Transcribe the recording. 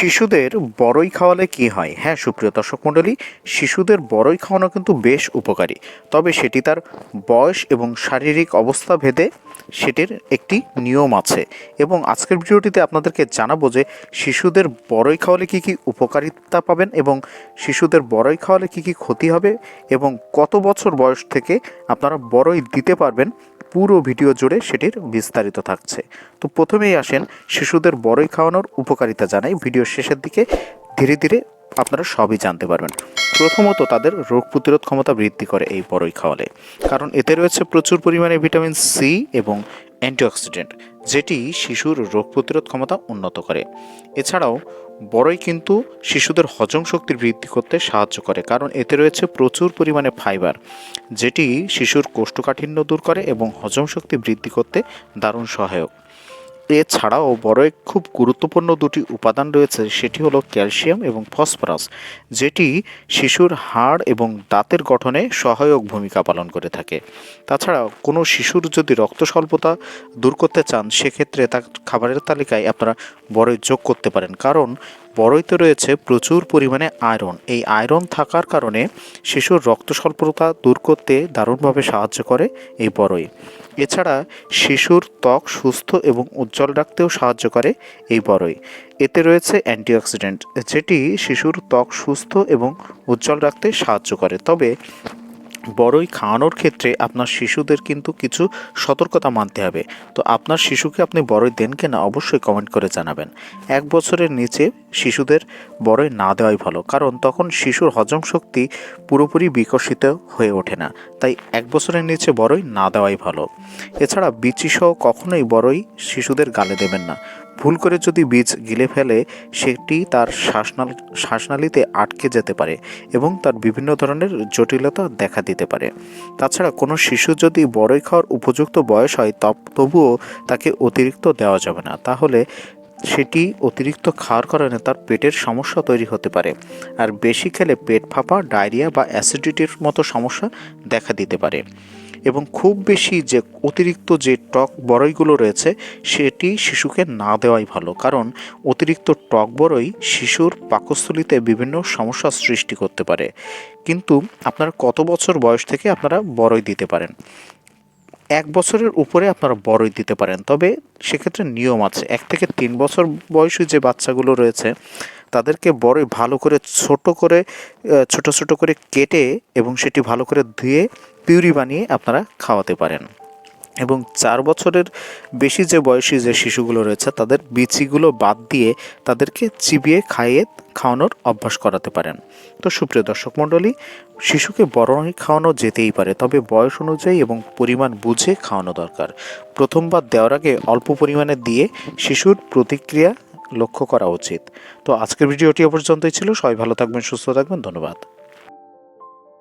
শিশুদের বড়ই খাওয়ালে কি হয়? হ্যাঁ সুপ্রিয় দর্শক মণ্ডলী, শিশুদের বড়ই খাওয়ানো কিন্তু বেশ উপকারী। তবে সেটি তার বয়স এবং শারীরিক অবস্থা ভেদে সেটির একটি নিয়ম আছে। এবং আজকের ভিডিওটিতে আপনাদেরকে জানাব যে শিশুদের বড়ই খাওয়ালে কী কী উপকারিতা পাবেন এবং শিশুদের বড়ই খাওয়ালে কী কী ক্ষতি হবে এবং কত বছর বয়স থেকে আপনারা বড়ই দিতে পারবেন পুরো ভিডিও জুড়ে সেটির বিস্তারিত থাকছে। তো প্রথমেই আসেন শিশুদের বড়ই খাওয়ানোর উপকারিতা জানাই। ভিডিও শেষের দিকে ধীরে ধীরে আপনারা সবই জানতে পারবেন। প্রথমত তাদের রোগ প্রতিরোধ ক্ষমতা বৃদ্ধি করে এই বড়ই খাওয়ালে। কারণ এতে রয়েছে প্রচুর পরিমাণে ভিটামিন সি এবং অ্যান্টিঅক্সিডেন্ট, যেটি শিশুর রোগ প্রতিরোধ ক্ষমতা উন্নত করে। এছাড়াও, বড়ই কিন্তু শিশুদের হজম শক্তি বৃদ্ধি করতে সাহায্য করে, কারণ এতে রয়েছে প্রচুর পরিমাণে ফাইবার, যেটি শিশুর কোষ্ঠকাঠিন্য দূর করে এবং হজম শক্তি বৃদ্ধি করতে দারুণ সহায়ক। এছাড়াও বড়ই খুব গুরুত্বপূর্ণ দুটি উপাদান রয়েছে, সেটি হলো ক্যালসিয়াম এবং ফসফরাস, যেটি শিশুর হাড় এবং দাঁতের গঠনে সহায়ক ভূমিকা পালন করে থাকে। তাছাড়া কোনো শিশুর যদি রক্ত স্বল্পতা দূর করতে চান, সেক্ষেত্রে তার খাবারের তালিকায় আপনারা বড়ই যোগ করতে পারেন। কারণ বড়ইতে রয়েছে প্রচুর পরিমাণে আয়রন। এই আয়রন থাকার কারণে শিশুর রক্ত স্বল্পতা দূর করতে দারুণভাবে সাহায্য করে এই বড়ই। এছাড়া শিশুর ত্বক সুস্থ এবং উজ্জ্বল রাখতেও সাহায্য করে এই বড়ই। এতে রয়েছে অ্যান্টিঅক্সিডেন্ট, যেটি শিশুর ত্বক সুস্থ এবং উজ্জ্বল রাখতে সাহায্য করে। তবে বড়ই খাওয়ানোর ক্ষেত্রে আপনার শিশুদের কিন্তু কিছু সতর্কতা মানতে হবে। তো আপনার শিশুকে আপনি বড়ই দেন কিনা অবশ্যই কমেন্ট করে জানাবেন। এক বছরের নিচে শিশুদের বড়ই না দেওয়াই ভালো, কারণ তখন শিশুর হজম শক্তি পুরোপুরি বিকশিত হয়ে ওঠে না, তাই এক বছরের নিচে বড়ই না দেওয়াই ভালো। এছাড়া বিচিসহ কখনোই বড়ই শিশুদের গালে দেবেন না। ভুল করে যদি বীজ গিলে ফেলে, সেটি তার শ্বাসনাল, শ্বাসনালীতে আটকে যেতে পারে এবং তার বিভিন্ন ধরনের জটিলতা দেখা দিতে পারে। তাছাড়া কোনো শিশু যদি বড়ই খাওয়ার উপযুক্ত বয়স হয়, তব- তবুও তাকে অতিরিক্ত দেওয়া যাবে না। তাহলে সেটি অতিরিক্ত খাওয়ার কারণে তার পেটের সমস্যা তৈরি হতে পারে। আর বেশি খেলে পেট ফাঁপা, ডায়রিয়া বা অ্যাসিডিটির মতো সমস্যা দেখা দিতে পারে। এবং খুব বেশি যে অতিরিক্ত যে টক বড়ইগুলো রয়েছে, সেটি শিশুকে না দেওয়াই ভালো। কারণ অতিরিক্ত টক বড়ই শিশুর পাকস্থলিতে বিভিন্ন সমস্যার সৃষ্টি করতে পারে। কিন্তু আপনার কত বছর বয়স থেকে আপনারা বড়ই দিতে পারেন? এক বছরের উপরে আপনারা বড়ই দিতে পারেন। তবে সেক্ষেত্রে নিয়ম আছে। এক থেকে তিন বছর বয়সী যে বাচ্চাগুলো রয়েছে তাদেরকে বড়ই ভালো করে ছোট করে ছোট ছোট করে কেটে এবং সেটি ভালো করে ধুয়ে পিউরি বানিয়ে আপনারা খাওয়াতে পারেন। এবং চার বছরের বেশি যে বয়সী যে শিশুগুলো রয়েছে, তাদের বিচিগুলো বাদ দিয়ে তাদেরকে চিবিয়ে খাইয়ে খাওয়ানোর অভ্যাস করাতে পারেন। তো সুপ্রিয় দর্শক মণ্ডলী, শিশুকে বড়ই খাওয়ানো যেতেই পারে, তবে বয়স অনুযায়ী এবং পরিমাণ বুঝে খাওয়ানো দরকার। প্রথমবার দেওয়ার আগে অল্প পরিমাণে দিয়ে শিশুর প্রতিক্রিয়া লক্ষ্য করা উচিত। তো আজকের ভিডিওটি এ পর্যন্তই ছিল। সবাই ভালো থাকবেন, সুস্থ থাকবেন। ধন্যবাদ।